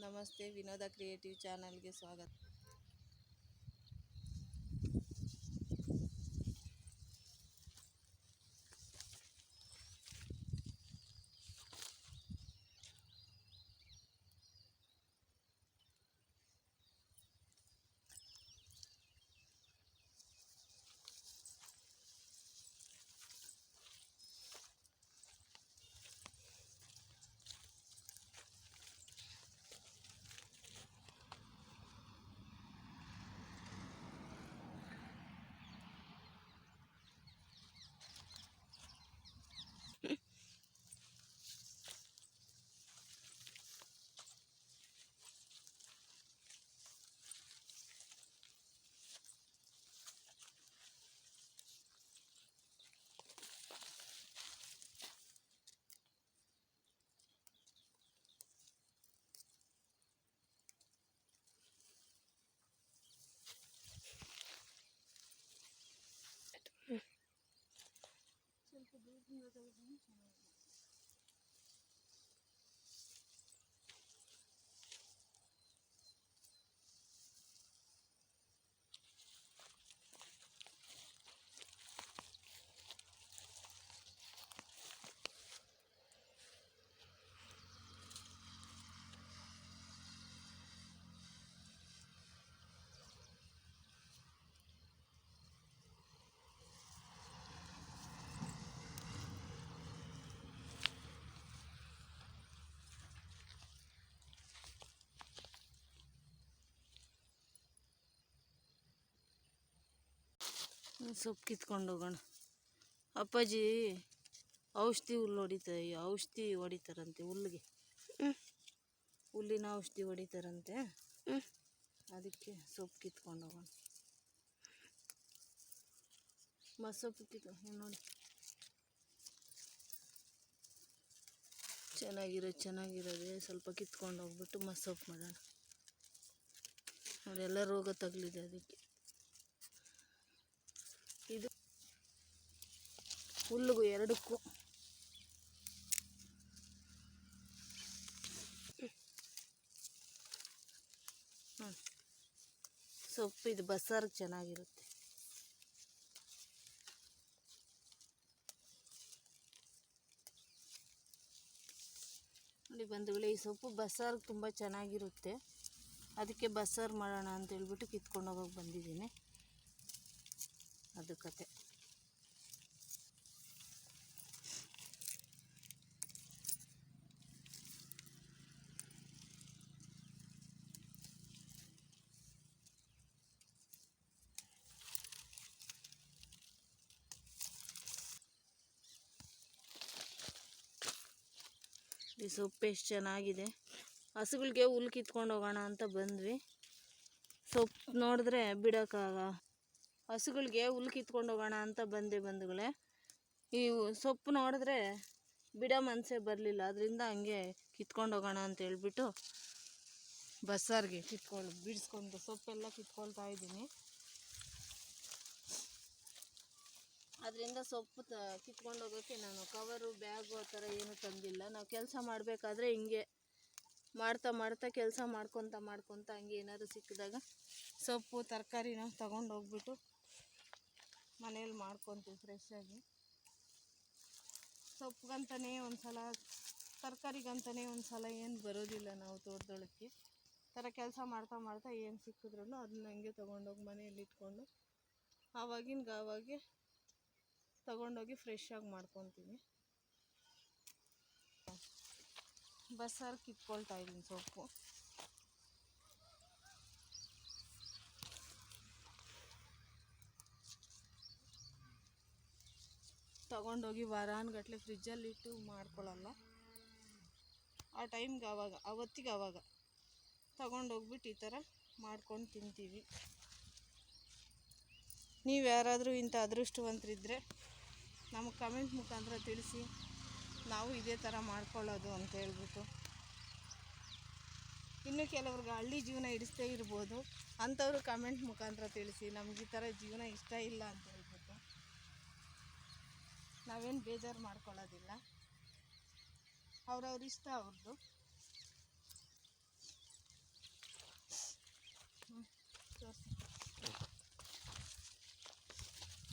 ನಮಸ್ತೆ ವಿನೋದ ಕ್ರಿಯೇಟಿವ್ ಚಾನಲ್ಗೆ ಸ್ವಾಗತ করবো ಸೊಪ್ಪು ಕಿತ್ಕೊಂಡು ಹೋಗೋಣ. ಅಪ್ಪಾಜಿ ಔಷಧಿ ಹುಲ್ಲು ಹೊಡಿತ ಔಷಧಿ ಹೊಡಿತಾರಂತೆ ಹುಲ್ಲಿಗೆ. ಹುಲ್ಲಿನ ಔಷಧಿ ಹೊಡಿತಾರಂತೆ. ಅದಕ್ಕೆ ಸೊಪ್ಪು ಕಿತ್ಕೊಂಡು ಹೋಗೋಣ. ಮಸೊಪ್ಪು ಇದ್ ನೋಡಿ. ಚೆನ್ನಾಗಿರೋ ಚೆನ್ನಾಗಿರೋದೆ ಸ್ವಲ್ಪ ಕಿತ್ಕೊಂಡು ಹೋಗ್ಬಿಟ್ಟು ಮಸೊಪ್ಪು ಮಾಡೋಣ. ನೋಡಿ ಎಲ್ಲ ರೋಗ ತಗಲಿದೆ ಅದಕ್ಕೆ. ಇದು ಹುಲ್ಲಿಗೂ ಎರಡಕ್ಕೂ. ಸೊಪ್ಪು, ಇದು ಬಸ್ಸಾರು ಚೆನ್ನಾಗಿರುತ್ತೆ. ನೋಡಿ ಬಂಧುಗಳೇ, ಈ ಸೊಪ್ಪು ಬಸ್ಸಾರು ತುಂಬ ಚೆನ್ನಾಗಿರುತ್ತೆ. ಅದಕ್ಕೆ ಬಸ್ಸಾರು ಮಾಡೋಣ ಅಂತ ಹೇಳ್ಬಿಟ್ಟು ಕಿತ್ಕೊಂಡು ಹೋಗೋಕೆ ಬಂದಿದ್ದೀನಿ. ಅದು ಕತೆ ಈ ಸೊಪ್ಪು ಎಷ್ಟು ಚೆನ್ನಾಗಿದೆ. ಹಸುಗಳಿಗೆ ಹುಲ್ ಕಿತ್ಕೊಂಡು ಹೋಗೋಣ ಅಂತ ಬಂದ್ವಿ. ಸೊಪ್ಪು ನೋಡಿದ್ರೆ ಬಿಡೋಕ್ಕಾಗ ಹಸುಗಳಿಗೆ ಹುಲ್ ಕಿತ್ಕೊಂಡು ಹೋಗೋಣ ಅಂತ ಬಂದೆ ಬಂಧುಗಳೇ. ಈ ಸೊಪ್ಪು ನೋಡಿದ್ರೆ ಬಿಡ ಮನಸ್ಸೇ ಬರಲಿಲ್ಲ. ಅದರಿಂದ ಹಂಗೆ ಕಿತ್ಕೊಂಡು ಹೋಗೋಣ ಅಂತ ಹೇಳ್ಬಿಟ್ಟು ಬಸ್ಸಾರಿಗೆ ಕಿತ್ಕೊಂಡು ಬಿಡಿಸ್ಕೊಂಡು ಸೊಪ್ಪೆಲ್ಲ ಕಿತ್ಕೊಳ್ತಾ ಇದ್ದೀನಿ. ಅದರಿಂದ ಸೊಪ್ಪು ತ ಕಿತ್ಕೊಂಡು ಹೋಗೋಕ್ಕೆ ನಾನು ಕವರು, ಬ್ಯಾಗು ಆ ಥರ ಏನೂ ತಂದಿಲ್ಲ. ನಾವು ಕೆಲಸ ಮಾಡಬೇಕಾದ್ರೆ ಹಿಂಗೆ ಮಾಡ್ತಾ ಮಾಡ್ತಾ ಕೆಲಸ ಮಾಡ್ಕೊತ ಮಾಡ್ಕೊತ ಹಂಗೆ ಏನಾದ್ರು ಸಿಕ್ಕಿದಾಗ ಸೊಪ್ಪು ತರಕಾರಿನ ತಗೊಂಡು ಹೋಗ್ಬಿಟ್ಟು ಮನೇಲಿ ಮಾಡ್ಕೊತೀವಿ ಫ್ರೆಶ್ಶಾಗಿ ಸೊಪ್ಪಿಗಂತಲೇ ಒಂದು ಸಲ ತರಕಾರಿಗಂತಲೇ ಒಂದು ಸಲ ಏನು ಬರೋದಿಲ್ಲ ನಾವು ತೋಟದೊಳಕ್ಕೆ. ಥರ ಕೆಲಸ ಮಾಡ್ತಾ ಮಾಡ್ತಾ ಏನು ಸಿಕ್ಕಿದ್ರೂ ಅದನ್ನ ಹಂಗೆ ತೊಗೊಂಡೋಗಿ ಮನೆಯಲ್ಲಿ ಇಟ್ಕೊಂಡು ಆವಾಗಿನ ಆವಾಗೆ ತಗೊಂಡೋಗಿ ಫ್ರೆಶ್ಶಾಗಿ ಮಾಡ್ಕೊತೀವಿ. ಬಸ್ಸಾರು ಕಿತ್ಕೊಳ್ತಾ ಇದ್ದೀನಿ ಸೊಪ್ಪು. ತಗೊಂಡೋಗಿ ವಾರಾನ್ಗಟ್ಲೆ ಫ್ರಿಜ್ಜಲ್ಲಿ ಇಟ್ಟು ಮಾಡ್ಕೊಳ್ಳಲ್ಲ ಆ ಟೈಮ್ಗೆ ಆವಾಗ ಅವತ್ತಿಗೆ ಆವಾಗ ತಗೊಂಡೋಗ್ಬಿಟ್ಟು ಈ ಥರ ಮಾಡ್ಕೊಂಡು ತಿಂತೀವಿ. ನೀವು ಯಾರಾದರೂ ಇಂಥ ಅದೃಷ್ಟವಂತರಿದ್ದರೆ ನಮಗೆ ಕಮೆಂಟ್ ಮುಖಾಂತರ ತಿಳಿಸಿ. ನಾವು ಇದೇ ಥರ ಮಾಡ್ಕೊಳ್ಳೋದು ಅಂತ ಹೇಳ್ಬಿಟ್ಟು. ಇನ್ನು ಕೆಲವ್ರಿಗೆ ಹಳ್ಳಿ ಜೀವನ ಹಿಡಿಸ್ತೇ ಇರ್ಬೋದು. ಅಂಥವ್ರು ಕಮೆಂಟ್ ಮುಖಾಂತರ ತಿಳಿಸಿ. ನಮ್ಗೆ ಈ ಥರ ಜೀವನ ಇಷ್ಟ ಇಲ್ಲ ಅಂತ ನಾವೇನು ಬೇಜಾರು ಮಾಡ್ಕೊಳ್ಳೋದಿಲ್ಲ. ಅವ್ರವ್ರ ಇಷ್ಟ ಅವ್ರದ್ದು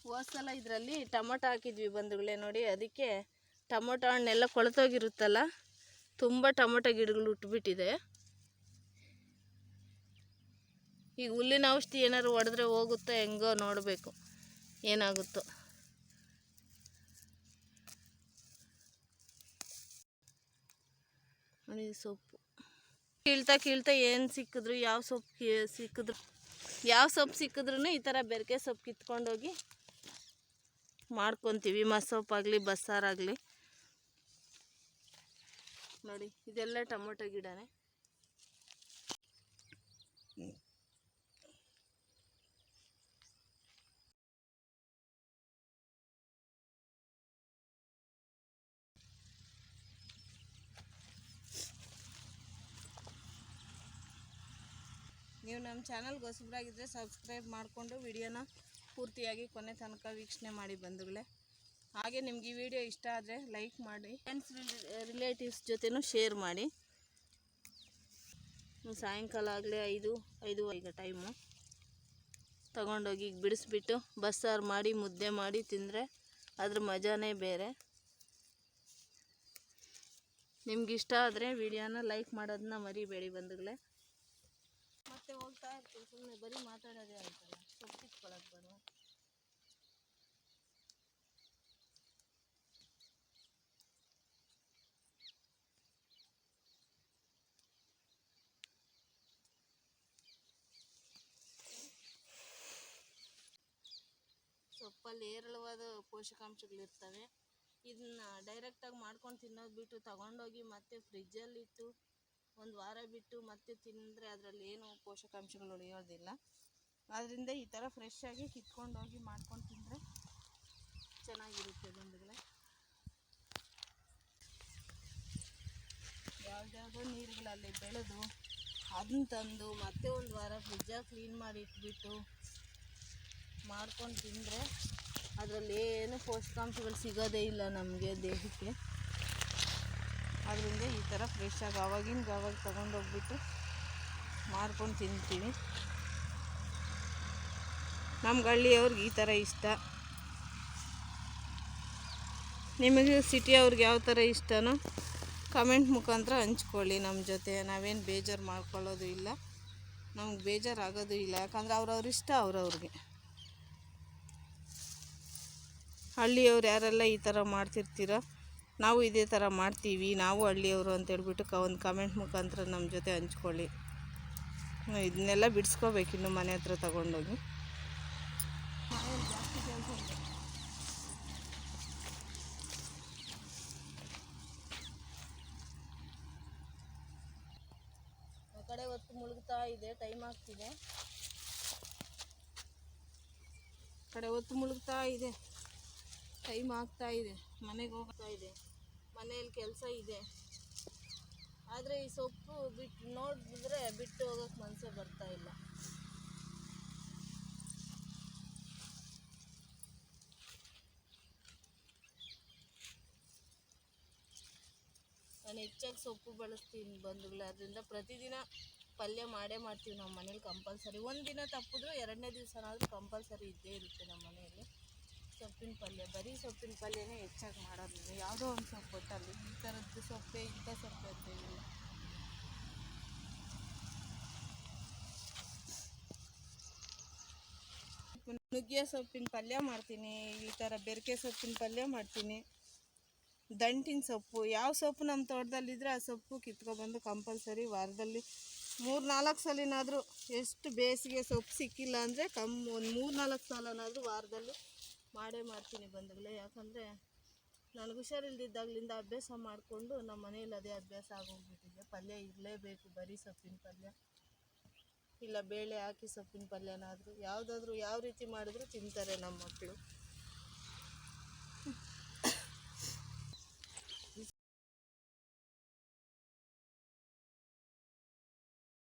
ಹೋದ್ಸಲ ಇದರಲ್ಲಿ ಟೊಮೊಟೊ ಹಾಕಿದ್ವಿ ಬಂಧುಗಳೇ ನೋಡಿ, ಅದಕ್ಕೆ ಟೊಮೊಟೊ ಹಣ್ಣೆಲ್ಲ ಕೊಳತೋಗಿರುತ್ತಲ್ಲ, ತುಂಬ ಟೊಮೊಟೊ ಗಿಡಗಳು ಉಟ್ಬಿಟ್ಟಿದೆ ಈಗ ಹುಲ್ಲಿನ ಔಷಧಿ ಏನಾದ್ರು ಹೊಡೆದ್ರೆ ಹೋಗುತ್ತೋ ಹೆಂಗೋ ನೋಡಬೇಕು, ಏನಾಗುತ್ತೋ. ನೋಡಿ ಸೊಪ್ಪು. ಕೀಳ್ತಾ ಕೀಳ್ತಾ ಏನು ಸಿಕ್ಕಿದ್ರು, ಯಾವ ಸೊಪ್ಪು ಸಿಕ್ಕಿದ್ರು, ಯಾವ ಸೊಪ್ಪು ಸಿಕ್ಕಿದ್ರು ಈ ಥರ ಬೆರಕೆ ಸೊಪ್ಪು ಕಿತ್ಕೊಂಡೋಗಿ ಮಾಡ್ಕೊತೀವಿ. ಮಸೊಪ್ಪಾಗಲಿ ಬಸ್ಸಾರಾಗಲಿ. ನೋಡಿ, ಇದೆಲ್ಲ ಟೊಮೊಟೊ ಗಿಡನೇ. ನೀವು ನಮ್ಮ ಚಾನಲ್ಗೆ ಹೊಸಬ್ರಾಗಿದ್ದರೆ ಸಬ್ಸ್ಕ್ರೈಬ್ ಮಾಡಿಕೊಂಡು ವಿಡಿಯೋನ ಪೂರ್ತಿಯಾಗಿ ಕೊನೆ ತನಕ ವೀಕ್ಷಣೆ ಮಾಡಿ ಬಂಧುಗಳೇ. ಹಾಗೆ ನಿಮ್ಗೆ ಈ ವಿಡಿಯೋ ಇಷ್ಟ ಆದರೆ ಲೈಕ್ ಮಾಡಿ ಫ್ರೆಂಡ್ಸ್ ರಿಲೇಟಿವ್ಸ್ ಜೊತೆನೂ ಶೇರ್ ಮಾಡಿ. ಸಾಯಂಕಾಲ ಆಗಲೇ ಐದು ಐದು ಈಗ ಟೈಮು ತಗೊಂಡೋಗಿ ಈಗ ಬಿಡಿಸ್ಬಿಟ್ಟು ಬಸ್ಸಾರು ಮಾಡಿ, ಮುದ್ದೆ ಮಾಡಿ ತಿಂದರೆ ಅದ್ರ ಮಜಾನೇ ಬೇರೆ. ನಿಮ್ಗೆ ಇಷ್ಟ ಆದರೆ ವಿಡಿಯೋನ ಲೈಕ್ ಮಾಡೋದನ್ನ ಮರಿಬೇಡಿ ಬಂಧುಗಳೇ. ಮತ್ತೆ ಹೋಗ್ತಾ ಇರ್ತೀವಿ ಸುಮ್ಮನೆ ಬರೀ ಮಾತಾಡೋದೇ ಆಯ್ತಲ್ಲ, ಸೊಪ್ಪು ಕಿತ್ಕೊಳ್ಳೋದು ಬೇಡ ಸೊಪ್ಪಲ್ಲಿ ಹೇರಳವಾದ ಪೋಷಕಾಂಶಗಳಿರ್ತವೆ ಇದನ್ನ ಡೈರೆಕ್ಟಾಗಿ ಮಾಡ್ಕೊಂಡು ತಿನ್ನೋದು ಬಿಟ್ಟು ತಗೊಂಡೋಗಿ ಮತ್ತೆ ಫ್ರಿಜ್ಜಲ್ಲಿಟ್ಟು ಒಂದು ವಾರ ಬಿಟ್ಟು ಮತ್ತೆ ತಿಂದರೆ ಅದರಲ್ಲಿ ಏನು ಪೋಷಕಾಂಶಗಳು ಉಳಿಯೋದಿಲ್ಲ. ಆದ್ದರಿಂದ ಈ ಥರ ಫ್ರೆಶ್ ಆಗಿ ಕಿತ್ಕೊಂಡೋಗಿ ಮಾಡ್ಕೊಂಡು ತಿಂದರೆ ಚೆನ್ನಾಗಿರುತ್ತೆ ಬಂಧುಗಳೇ. ಯಾವುದ್ಯಾವುದೋ ನೀರುಗಳಲ್ಲಿ ಬೆಳೆದು ಅದನ್ನ ತಂದು ಮತ್ತೆ ಒಂದು ವಾರ ಫ್ರಿಜ್ಜಾಗಿ ಕ್ಲೀನ್ ಮಾಡಿ ಇಟ್ಬಿಟ್ಟು ಮಾಡ್ಕೊಂಡು ತಿಂದರೆ ಅದರಲ್ಲಿ ಏನು ಪೋಷಕಾಂಶಗಳು ಸಿಗೋದೇ ಇಲ್ಲ ನಮಗೆ ದೇಹಕ್ಕೆ. ಅದರಿಂದ ಈ ಥರ ಫ್ರೆಶ್ ಆಗಿ ಆವಾಗಿಂದ ಆವಾಗ ತೊಗೊಂಡೋಗ್ಬಿಟ್ಟು ಮಾರ್ಕೊಂಡು ತಿಂತೀವಿ. ನಮ್ಗೆ ಹಳ್ಳಿಯವ್ರಿಗೆ ಈ ಥರ ಇಷ್ಟ. ನಿಮಗೆ ಸಿಟಿಯವ್ರಿಗೆ ಯಾವ ಥರ ಇಷ್ಟನೋ ಕಮೆಂಟ್ ಮುಖಾಂತರ ಹಂಚ್ಕೊಳ್ಳಿ ನಮ್ಮ ಜೊತೆ. ನಾವೇನು ಬೇಜಾರು ಮಾಡ್ಕೊಳ್ಳೋದು ಇಲ್ಲ. ನಮ್ಗೆ ಬೇಜಾರಾಗೋದು ಇಲ್ಲ. ಯಾಕಂದರೆ ಅವ್ರವ್ರ ಇಷ್ಟ ಅವ್ರವ್ರಿಗೆ. ಹಳ್ಳಿಯವ್ರು ಯಾರೆಲ್ಲ ಈ ಥರ ಮಾಡ್ತಿರ್ತೀರೋ ನಾವು ಇದೇ ಥರ ಮಾಡ್ತೀವಿ, ನಾವು ಹಳ್ಳಿಯವರು ಅಂತ ಹೇಳ್ಬಿಟ್ಟು ಕ ಒಂದು ಕಮೆಂಟ್ ಮುಖಾಂತರ ನಮ್ಮ ಜೊತೆ ಹಂಚ್ಕೊಳ್ಳಿ. ಇದನ್ನೆಲ್ಲ ಬಿಡಿಸ್ಕೋಬೇಕು ಇನ್ನು ಮನೆ ಹತ್ರ ತಗೊಂಡೋಗಿ. ಕಡೆ ಹೊತ್ತು ಮುಳುಗ್ತಾ ಇದೆ ಟೈಮ್ ಆಗ್ತಿದೆ. ಕಡೆ ಹೊತ್ತು ಮುಳುಗ್ತಾ ಇದೆ ಟೈಮ್ ಆಗ್ತಾ ಇದೆ, ಮನೆಗೆ ಹೋಗ್ತಾ ಇದೆ. ಮನೆಯಲ್ಲಿ ಕೆಲಸ ಇದೆ. ಆದರೆ ಈ ಸೊಪ್ಪು ಬಿಟ್ಟು ನೋಡಿದ್ರೆ ಬಿಟ್ಟು ಹೋಗೋಕ್ಕೆ ಮನಸ್ಸೇ ಬರ್ತಾ ಇಲ್ಲ. ನಾನು ಹೆಚ್ಚಾಗಿ ಸೊಪ್ಪು ಬಳಸ್ತೀನಿ ಬಂಧುಗಳು. ಅದರಿಂದ ಪ್ರತಿದಿನ ಪಲ್ಯ ಮಾಡೇ ಮಾಡ್ತೀವಿ ನಮ್ಮ ಮನೇಲಿ ಕಂಪಲ್ಸರಿ. ಒಂದು ದಿನ ತಪ್ಪಿದ್ರು ಎರಡನೇ ದಿವಸನಾದರೂ ಕಂಪಲ್ಸರಿ ಇದ್ದೇ ಇರುತ್ತೆ ನಮ್ಮ ಮನೆಯಲ್ಲಿ. ಸೊಪ್ಪಿನ ಪಲ್ಯ, ಬರೀ ಸೊಪ್ಪಿನ ಪಲ್ಯನೇ ಹೆಚ್ಚಾಗಿ ಮಾಡೋದು ಯಾವುದೋ ಒಂದು ಸೊಪ್ಪು ಕೊಟ್ಟಲ್ಲಿ ಈ ಥರದ್ದು ಸೊಪ್ಪೆ, ಇಂಥ ಸೊಪ್ಪೆ ಅಂತ ನುಗ್ಗೆ ಸೊಪ್ಪಿನ ಪಲ್ಯ ಮಾಡ್ತೀನಿ. ಈ ಥರ ಬೆರಕೆ ಸೊಪ್ಪಿನ ಪಲ್ಯ ಮಾಡ್ತೀನಿ. ದಂಟಿನ ಸೊಪ್ಪು. ಯಾವ ಸೊಪ್ಪು ನಮ್ಮ ತೋಟದಲ್ಲಿದ್ದರೆ ಆ ಸೊಪ್ಪು ಕಿತ್ಕೊಬಂದು ಕಂಪಲ್ಸರಿ ವಾರದಲ್ಲಿ ಮೂರು ನಾಲ್ಕು ಸಲಿನಾದರೂ ಎಷ್ಟು ಬೇಸಿಗೆ ಸೊಪ್ಪು ಸಿಕ್ಕಿಲ್ಲ ಅಂದರೆ ಕಮ್ ಒಂದು ಮೂರು ನಾಲ್ಕು ಸಲನಾದರೂ ವಾರದಲ್ಲಿ ಮಾಡೇ ಮಾಡ್ತೀನಿ ಬಂಧುಗಳೇ. ಯಾಕಂದರೆ ನನಗೆ ಹುಷಾರಿಲ್ದಿದ್ದಾಗಲಿಂದ ಅಭ್ಯಾಸ ಮಾಡಿಕೊಂಡು ನಮ್ಮ ಮನೇಲಿ ಅದೇ ಅಭ್ಯಾಸ ಆಗೋಗ್ಬಿಟ್ಟಿದೆ. ಪಲ್ಯ ಇರಲೇಬೇಕು, ಬರೀ ಸೊಪ್ಪಿನ ಪಲ್ಯ. ಇಲ್ಲ, ಬೇಳೆ ಹಾಕಿ ಸೊಪ್ಪಿನ ಪಲ್ಯನಾದರೂ, ಯಾವುದಾದ್ರೂ ಯಾವ ರೀತಿ ಮಾಡಿದ್ರು ತಿಂತಾರೆ ನಮ್ಮ ಮಕ್ಕಳು